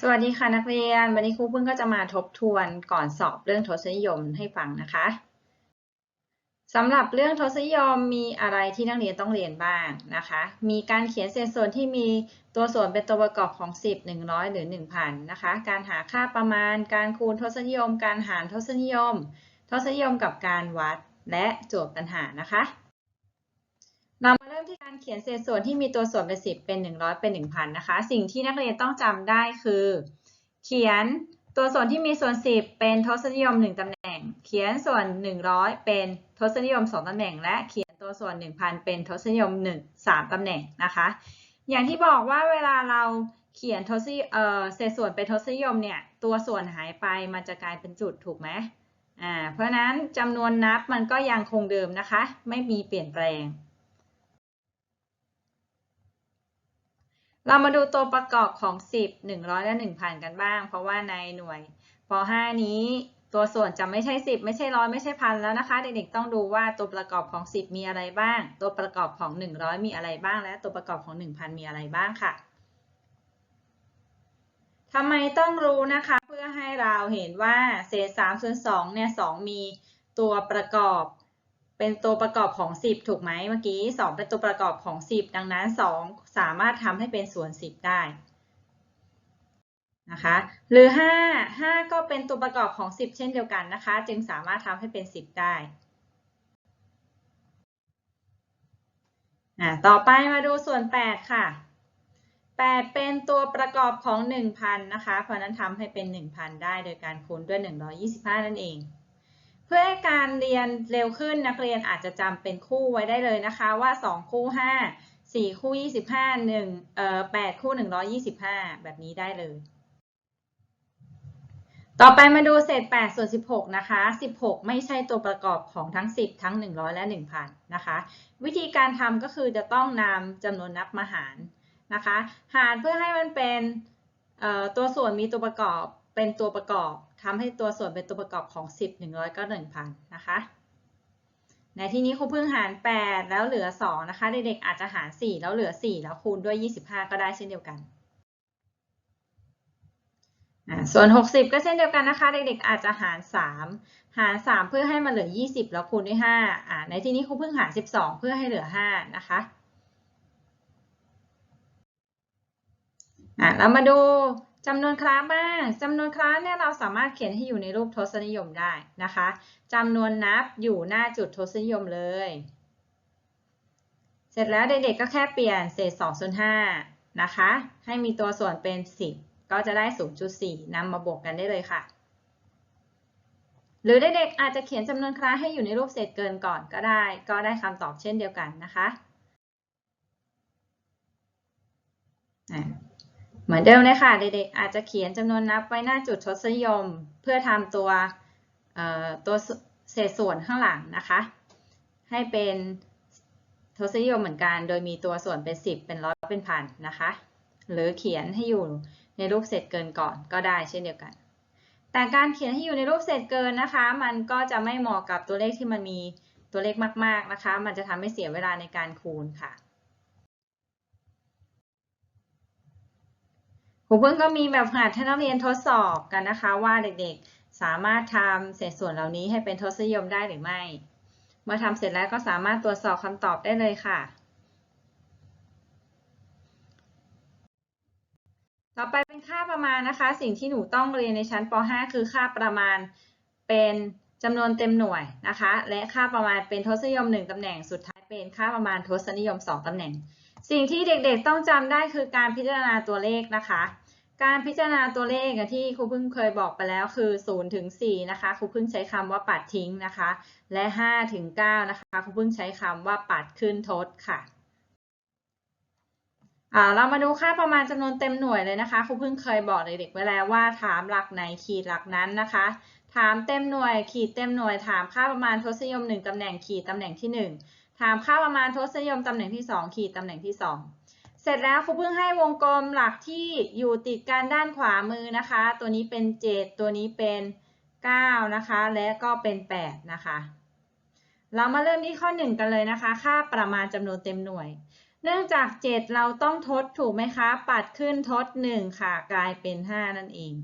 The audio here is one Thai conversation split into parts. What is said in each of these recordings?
สวัสดีค่ะนักเรียน วันนี้ครูเพิ่งก็จะมาทบทวนก่อนสอบเรื่องทศนิยมให้ฟังนะคะสำหรับเรื่องทศนิยมมีอะไรที่นักเรียนต้องเรียนบ้างนะคะ มีการเขียนเศษส่วนที่มีตัวส่วนเป็นตัวประกอบของ 10 100 หรือ 1000 นะคะ การหาค่าประมาณ การคูณทศนิยม การหารทศนิยม ทศนิยมกับการวัดและโจทย์ปัญหานะคะ เรามาเริ่มที่การเขียนเศษส่วนที่มีตัวส่วนเป็น10เป็น100เป็น1000นะคะ สิ่งที่นักเรียนต้องจำได้คือ เขียนตัวส่วนที่มีส่วน10เป็นทศนิยม1ตำแหน่ง เขียนส่วน100เป็นทศนิยม2ตำแหน่ง และเขียนตัวส่วน1000เป็นทศนิยม1 3ตำแหน่งนะคะ อย่างที่บอกว่าเวลาเราเขียนทศนิเอ่อเศษส่วนเป็นทศนิยมเนี่ยตัวส่วนหายไปมันจะกลายเป็นจุดถูกไหมอ่าเพราะฉะนั้นจำนวนนับมันก็ยังคงเดิมนะคะ ไม่มีเปลี่ยนแปลง เรามาดูตัวประกอบของ 10 100 และ 1000 กันบ้าง เพราะว่าในหน่วยป .5 นี้ตัวส่วนจะไม่ใช่ 10 ไม่ใช่ร้อยไม่ใช่พันแล้วนะคะ เด็กๆต้องดูว่าตัวประกอบของ 10 มีอะไรบ้าง ตัวประกอบของ 100 มีอะไรบ้าง และตัวประกอบของ 1000 มีอะไรบ้างค่ะทำไมต้องรู้นะคะ เพื่อให้เราเห็นว่าเศษ3ส่วน2เนี่ย2มีตัวประกอบ เป็นตัวประกอบของ 10 ถูกไหมเมื่อกี้ 2 เป็นตัวประกอบของ 10 ดังนั้น 2 สามารถทำให้เป็นส่วน 10 ได้นะคะหรือ 5 5 ก็เป็นตัวประกอบของ 10 เช่นเดียวกันนะคะ จึงสามารถทำให้เป็น 10 ได้อ่าต่อไปมาดูส่วน 8 ค่ะ 8 เป็นตัวประกอบของ 1,000 นะคะ เพราะนั้นทำให้เป็น 1,000 ได้โดยการคูณด้วย 125 นั่นเอง เพื่อให้การเรียนเร็วขึ้นนักเรียนอาจจะจำเป็นคู่ไว้ได้เลยนะคะว่า 2 คู่ 5 4 คู่ 25 1เอ่อ8คู่ 125 แบบนี้ได้เลย ต่อไปมาดูเศษ 8 ส่วน 16 นะคะ 16 ไม่ใช่ตัวประกอบของทั้ง 10 ทั้ง 100 และ 1,000 นะคะ วิธีการทำก็คือจะต้องนำจำนวนนับมาหารนะคะ หารเพื่อให้มันเป็นตัวส่วนมีตัวประกอบเป็นตัวประกอบ ทำให้ตัวส่วนเป็นตัวประกอบของ 10 100 ก็ 1,000 นะคะ ในที่นี้ครูเพิ่งหาร 8 แล้วเหลือ 2 นะคะ เด็กๆอาจจะหาร 4 แล้วเหลือ 4 แล้วคูณด้วย 25 ก็ได้เช่นเดียวกันส่วน 60 ก็เช่นเดียวกันนะคะ เด็กๆอาจจะหาร 3 หาร 3 เพื่อให้มันเหลือ 20 แล้วคูณด้วย5อ่าในที่นี้ครูเพิ่งหาร 12 เพื่อให้เหลือ 5 นะคะอ่าเรามาดู จำนวนคลาสบ้างจำนวนคลาสเนี่ยเราสามารถเขียนให้อยู่ในรูปทศนิยมได้นะคะจำนวนนับอยู่หน้าจุดทศนิยมเลย เสร็จแล้วเด็กๆก็แค่เปลี่ยนเศษ2ส่วน5นะคะ ให้มีตัวส่วนเป็น 10 ก็จะได้ 0.4นำมาบวกกันได้เลยค่ะ หรือเด็กๆอาจจะเขียนจำนวนคลาสให้อยู่ในรูปเศษเกินก่อนก็ได้ ก็ได้คำตอบเช่นเดียวกันนะคะ เหมือนเดิมเลยค่ะเด็กๆอาจจะเขียนจำนวนนับไว้หน้าจุดทศนิยม เพื่อทำตัวตัวเศษส่วนข้างหลังนะคะ ให้เป็นทศนิยมเหมือนกัน โดยมีตัวส่วนเป็น 10 เป็นร้อยเป็นพันนะคะ หรือเขียนให้อยู่ในรูปเศษเกินก่อนก็ได้เช่นเดียวกัน แต่การเขียนให้อยู่ในรูปเศษเกินนะคะ มันก็จะไม่เหมาะกับตัวเลขที่มันมีตัวเลขมาก ๆนะคะ มันจะทำให้เสียเวลาในการคูณค่ะ ครูเพิ่งก็มีแบบหัดให้นักเรียนทดสอบกันนะคะว่าเด็กๆ สามารถทำเศษส่วนเหล่านี้ให้เป็นทศนิยมได้หรือไม่ เมื่อทำเสร็จแล้วก็สามารถตรวจสอบคำตอบได้เลยค่ะ ต่อไปเป็นค่าประมาณนะคะ สิ่งที่หนูต้องเรียนในชั้นป .5 คือค่าประมาณเป็นจำนวนเต็มหน่วยนะคะ และค่าประมาณเป็นทศนิยม 1ตำแหน่งสุดท้ายเป็นค่าประมาณทศนิยม 2ตำแหน่ง สิ่งที่เด็กๆต้องจำได้คือการพิจารณาตัวเลขนะคะ การพิจารณาตัวเลขที่ครูพึ่งเคยบอกไปแล้วคือ0ถึง4นะคะครูพึ่งใช้คำว่าปัดทิ้งนะคะ และ5ถึง9นะคะครูพึ่งใช้คำว่าปัดขึ้นทดค่ะเรามาดูค่าประมาณจำนวนเต็มหน่วยเลยนะคะครูพึ่งเคยบอกเด็กๆไว้แล้วว่าถามหลักไหนขีดหลักนั้นนะคะ ถามเต็มหน่วย ขีดเต็มหน่วย ถามค่าประมาณทศนิยม 1ตำแหน่งขีดตำแหน่งที่ 1 ถามค่าประมาณทศนิยมตำแหน่งที่ 2 ขีดตำแหน่งที่ 2 เสร็จแล้วครูเพิ่งให้วงกลมหลักที่อยู่ติดกันด้านขวามือนะคะ ตัวนี้เป็น 7 ตัวนี้เป็น 9 นะคะ และก็เป็น 8 นะคะ เรามาเริ่มที่ข้อ 1 กันเลยนะคะ ค่าประมาณจำนวนเต็มหน่วย เนื่องจาก 7 เราต้องทดถูกไหมคะ ปัดขึ้นทด 1 ค่ะ กลายเป็น 5 นั่นเอง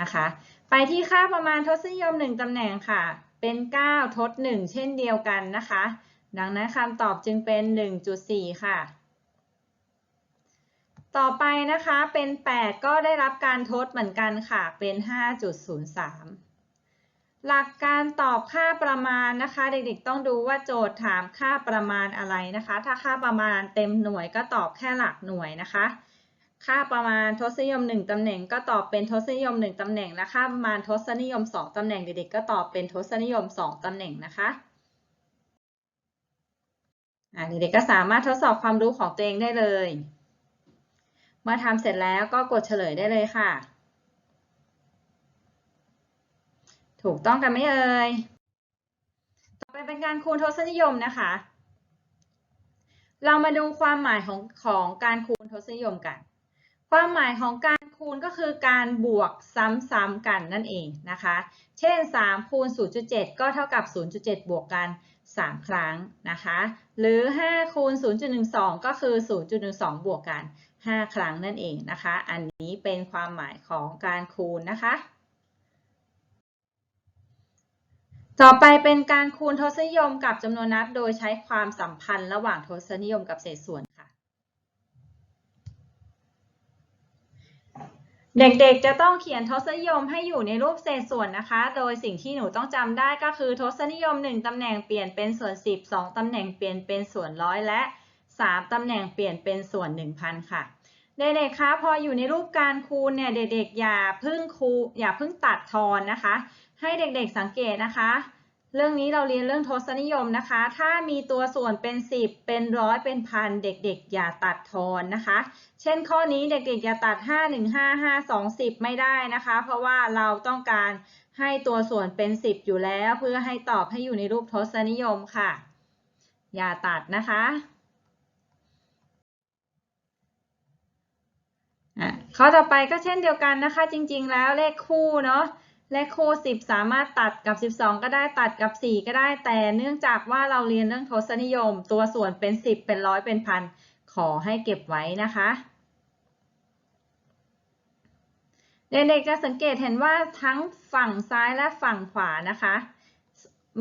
นะคะ ไปที่ค่าประมาณทศนิยม 1ตำแหน่งค่ะ เป็น 9 ทด 1 เช่นเดียวกันนะคะ ดังนั้นคำตอบจึงเป็น 1.4 ค่ะ ต่อไปนะคะเป็น 8 ก็ได้รับการทดเหมือนกันค่ะ เป็น 5.03 หลักการตอบค่าประมาณนะคะ เด็กๆต้องดูว่าโจทย์ถามค่าประมาณอะไรนะคะ ถ้าค่าประมาณเต็มหน่วยก็ตอบแค่หลักหน่วยนะคะ ค่าประมาณทศนิยม 1ตำแหน่งก็ตอบเป็นทศนิยม 1ตำแหน่งและค่าประมาณทศนิยม 2ตำแหน่งเด็กๆก็ตอบเป็นทศนิยม 2ตำแหน่งนะคะ เด็กๆก็สามารถทดสอบความรู้ของตัวเองได้เลย เมื่อทำเสร็จแล้วก็กดเฉลยได้เลยค่ะ ถูกต้องกันไหมเอ่ย ต่อไปเป็นการคูณทศนิยมนะคะ เรามาดูความหมายของของการคูณทศนิยมกัน ความหมายของการคูณก็คือการบวกซ้ำๆกันนั่นเองนะคะ เช่น3คูณ0.7 ก็เท่ากับ 0.7 บวกกัน 3 ครั้งนะคะ หรือ 5 คูณ 0.12 ก็คือ 0.12 บวกกัน 5 ครั้งนั่นเองนะคะ อันนี้เป็นความหมายของการคูณนะคะ ต่อไปเป็นการคูณทศนิยมกับจำนวนนับ โดยใช้ความสัมพันธ์ระหว่างทศนิยมกับเศษส่วนค่ะ เด็กๆ จะต้องเขียนทศนิยมให้อยู่ในรูปเศษส่วนนะคะ โดยสิ่งที่หนูต้องจำได้ก็คือทศนิยม 1ตำแหน่งเปลี่ยนเป็นส่วน 10 2ตำแหน่งเปลี่ยนเป็นส่วนร้อยและ 3ตำแหน่งเปลี่ยนเป็นส่วน 1,000 ค่ะ เด็กๆ คะ พออยู่ในรูปการคูณเนี่ย เด็กๆ อย่าเพึ่งคู อย่าเพึ่งตัดทอนนะคะ ให้เด็กๆ สังเกตนะคะ เรื่องนี้เราเรียนเรื่องทศนิยมนะคะ ถ้ามีตัวส่วนเป็น 10 เป็นร้อยเป็นพันเด็กๆ อย่าตัดทอนนะคะ เช่นข้อนี้เด็กๆ อย่าตัด 5 1 5 5 2 10 ไม่ได้นะคะ เพราะว่าเราต้องการให้ตัวส่วนเป็น 10 อยู่แล้ว เพื่อให้ตอบให้อยู่ในรูปทศนิยมค่ะ อย่าตัดนะคะอะข้อต่อไปก็เช่นเดียวกันนะคะ จริงๆแล้วเลขคู่เนาะ เลขคู่10 สามารถตัดกับ 12 ก็ได้ตัดกับ 4 ก็ได้ แต่เนื่องจากว่าเราเรียนเรื่องทศนิยม ตัวส่วนเป็น 10 เป็นร้อยเป็นพันขอให้เก็บไว้นะคะ เด็กๆจะสังเกตเห็นว่าทั้งฝั่งซ้ายและฝั่งขวานะคะ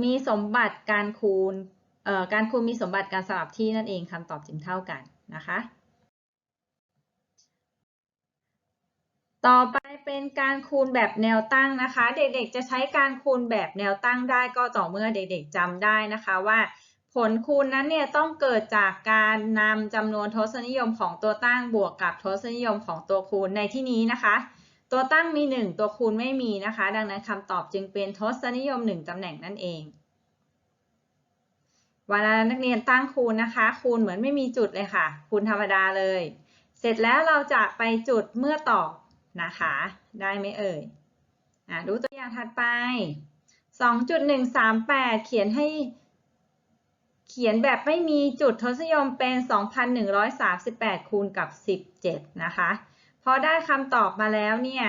มีสมบัติการคูณเอ่อการคูณมีสมบัติการสลับที่นั่นเองคำตอบจึงเท่ากันนะคะ ต่อไปเป็นการคูณแบบแนวตั้งนะคะ เด็กๆจะใช้การคูณแบบแนวตั้งได้ก็ต่อเมื่อเด็กๆจำได้นะคะว่า ผลคูณนั้นเนี่ยต้องเกิดจากการนำจำนวนทศนิยมของตัวตั้งบวกกับทศนิยมของตัวคูณในที่นี้นะคะ ตัวตั้งมี 1 ตัวคูณไม่มีนะคะ ดังนั้นคำตอบจึงเป็นทศนิยม 1ตำแหน่งนั่นเองเวลานักเรียนตั้งคูณนะคะ คูณเหมือนไม่มีจุดเลยค่ะ คูณธรรมดาเลย เสร็จแล้วเราจะไปจุดเมื่อตอบ นะคะ ได้ไหมเอ่ยอะดูตัวอย่างถัดไป 2.138 เขียนให้ เขียนแบบไม่มีจุดทศนิยมเป็น 2,138 คูณกับ 17 นะคะ พอได้คำตอบมาแล้วเนี่ย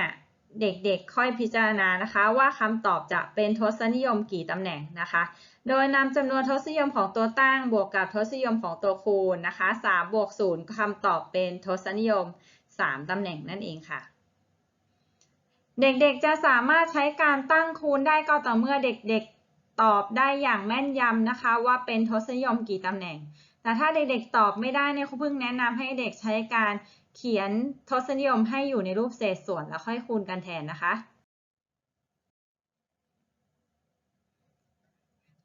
เด็กๆ ค่อยพิจารณานะคะ ว่าคำตอบจะเป็นทศนิยมกี่ตำแหน่งนะคะ โดยนำจำนวนทศนิยมของตัวตั้งบวกกับทศนิยมของตัวคูณนะคะ3บวก0คำตอบเป็นทศนิยม 3ตำแหน่งนั่นเองค่ะ เด็กๆจะสามารถใช้การตั้งคูณได้ก็ต่อเมื่อเด็กๆตอบได้อย่างแม่นยำนะคะ ว่าเป็นทศนิยมกี่ตำแหน่ง แต่ถ้าเด็กๆตอบไม่ได้เนี่ยครูเพิ่งแนะนำให้เด็กใช้การเขียนทศนิยมให้อยู่ในรูปเศษส่วนแล้วค่อยคูณกันแทนนะคะ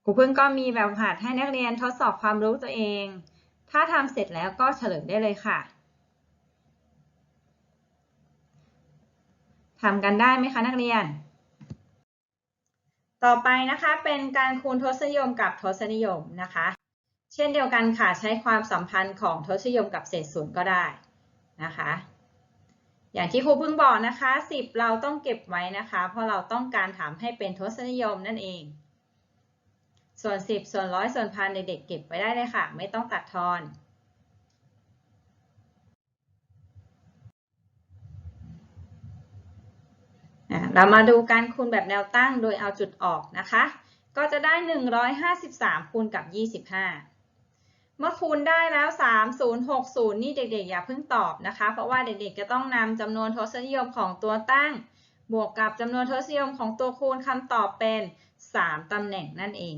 ครูเพิ่งก็มีแบบฝึกหัดให้นักเรียนทดสอบความรู้ตัวเอง ถ้าทำเสร็จแล้วก็เฉลยได้เลยค่ะ ทำกันได้ไหมคะนักเรียน ต่อไปนะคะเป็นการคูณทศนิยมกับทศนิยมนะคะ เช่นเดียวกันค่ะใช้ความสัมพันธ์ของทศนิยมกับเศษส่วนก็ได้นะคะ อย่างที่ครูเพิ่งบอกนะคะ 10 เราต้องเก็บไว้นะคะ เพราะเราต้องการถามให้เป็นทศนิยมนั่นเอง ส่วน 10 ส่วนร้อยส่วนพันเด็กๆเก็บไว้ได้เลยค่ะ ไม่ต้องตัดทอน เรามาดูการคูณแบบแนวตั้งโดยเอาจุดออกนะคะ ก็จะได้ 153 คูณกับ 25 เมื่อคูณได้แล้ว 3060 นี่เด็กๆ อย่าเพิ่งตอบนะคะ เพราะว่าเด็กๆ จะต้องนำจำนวนทศนิยมของตัวตั้ง บวกกับจำนวนทศนิยมของตัวคูณคำตอบเป็น 3ตำแหน่งนั่นเอง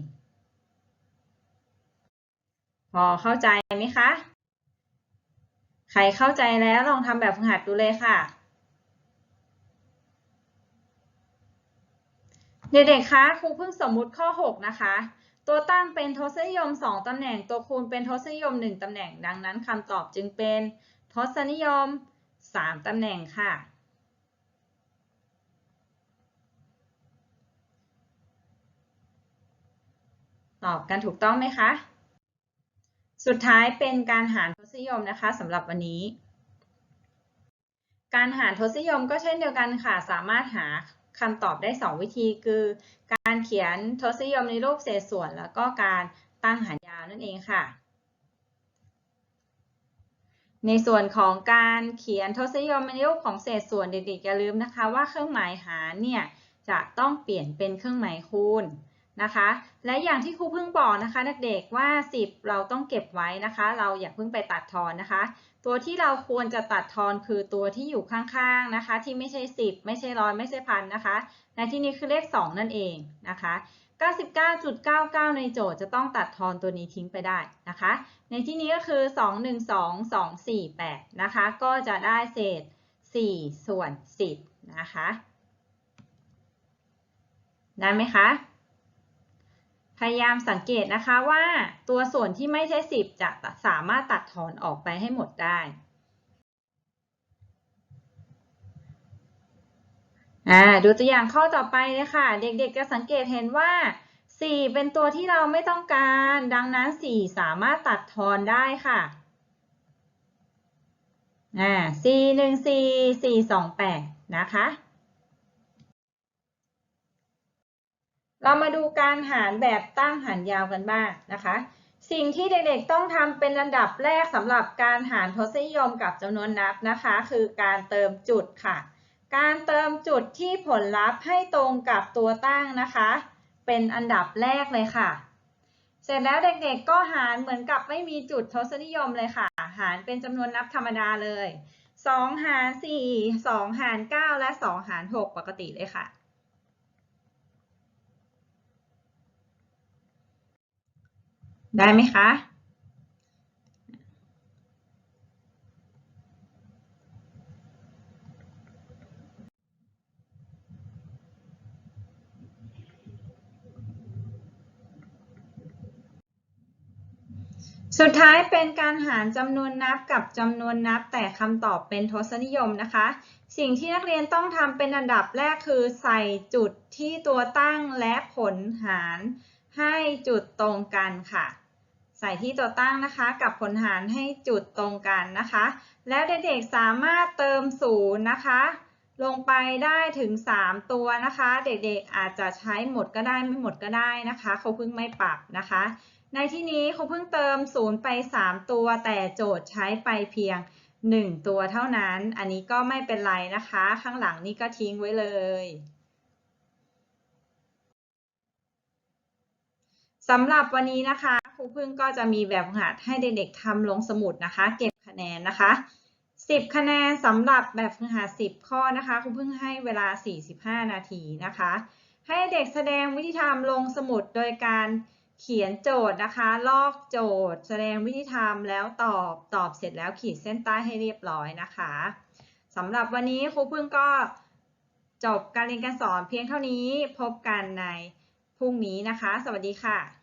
พอเข้าใจไหมคะ ใครเข้าใจแล้วลองทำแบบฝึกหัดดูเลยค่ะ เด็กๆ คะครูเพิ่งสมมุติข้อ 6 นะคะ ตัวตั้งเป็นทศนิยม 2 ตำแหน่ง ตัวคูณเป็นทศนิยม 1 ตำแหน่ง ดังนั้นคำตอบจึงเป็นทศนิยม 3 ตำแหน่งค่ะ ตอบกันถูกต้องไหมคะ สุดท้ายเป็นการหารทศนิยมนะคะสำหรับวันนี้ การหารทศนิยมก็เช่นเดียวกันค่ะ สามารถหา คำตอบได้ 2 วิธีคือ การเขียนทศนิยมในรูปเศษส่วน แล้วก็การตั้งหารยาวนั่นเองค่ะ ในส่วนของการเขียนทศนิยมในรูปของเศษส่วนเด็กๆอย่าลืมนะคะว่าเครื่องหมายหารเนี่ยจะต้องเปลี่ยนเป็นเครื่องหมายคูณ นะคะ และอย่างที่ครูเพิ่งบอกนะคะนักเด็กว่า 10 เราต้องเก็บไว้นะคะ เราอย่าเพิ่งไปตัดทอนนะคะ ตัวที่เราควรจะตัดทอนคือตัวที่อยู่ข้างๆนะคะ ที่ไม่ใช่ 10 ไม่ใช่ร้อยไม่ใช่พันนะคะ ในที่นี้คือเลข 2 นั่นเองนะคะ99.99 ในโจทย์จะต้องตัดทอนตัวนี้ทิ้งไปได้นะคะ ในที่นี้ก็คือ 212248 นะคะ ก็จะได้เศษ 4 ส่วน 10 นะคะ ได้ไหมคะ พยายามสังเกตนะคะว่าตัวส่วนที่ไม่ใช่ 10 จะสามารถตัดทอนออกไปให้หมดได้อ่าดูตัวอย่างข้อต่อไปเลยค่ะ เด็กๆจะสังเกตเห็นว่า 4 เป็นตัวที่เราไม่ต้องการ ดังนั้น 4 สามารถตัดทอนได้ค่ะอ่า4 1 4 4 2 8 นะคะ เรามาดูการหารแบบตั้งหารยาวกันบ้างนะคะ สิ่งที่เด็กๆต้องทำเป็นอันดับแรกสำหรับการหารทศนิยมกับจำนวนนับนะคะ คือการเติมจุดค่ะ การเติมจุดที่ผลลัพธ์ให้ตรงกับตัวตั้งนะคะ เป็นอันดับแรกเลยค่ะ เสร็จแล้วเด็กๆก็หารเหมือนกับไม่มีจุดทศนิยมเลยค่ะ หารเป็นจำนวนนับธรรมดาเลย 2 หาร 4 2 หาร 9 และ 2 หาร 6 ปกติเลยค่ะ ได้ไหมคะ สุดท้ายเป็นการหารจำนวนนับกับจำนวนนับแต่คำตอบเป็นทศนิยมนะคะ สิ่งที่นักเรียนต้องทำเป็นอันดับแรกคือใส่จุดที่ตัวตั้งและผลหารให้จุดตรงกันค่ะ ใส่ที่ตัวตั้งนะคะ กับผลหารให้จุดตรงกันนะคะ แล้วเด็กๆสามารถเติมศูนย์นะคะ ลงไปได้ถึง 3 ตัวนะคะ เด็กๆอาจจะใช้หมดก็ได้ไม่หมดก็ได้นะคะเขาเพิ่งไม่ปรับนะคะ ในที่นี้เขาเพิ่งเติม0ไป 3 ตัว แต่โจทย์ใช้ไปเพียง 1 ตัวเท่านั้น อันนี้ก็ไม่เป็นไรนะคะ ข้างหลังนี่ก็ทิ้งไว้เลยสำหรับวันนี้นะคะ รูพึ่งก็จะมีแบบฝึกหัดให้เด็กๆทำลงสมุดนะคะ เก็บคะแนนนะคะ 10 คะแนนสำหรับแบบฝึกหัด10 ข้อนะคะครูพึ่งให้เวลา 45 นาทีนะคะ ให้เด็กแสดงวิธีทำลงสมุดโดยการเขียนโจทย์นะคะ ลอกโจทย์ แสดงวิธีทำแล้วตอบตอบเสร็จแล้วขีดเส้นใต้ให้เรียบร้อยนะคะสำหรับวันนี้ครูพึ่งก็จบการเรียนการสอนเพียงเท่านี้พบกันในพรุ่งนี้นะคะ สวัสดีค่ะ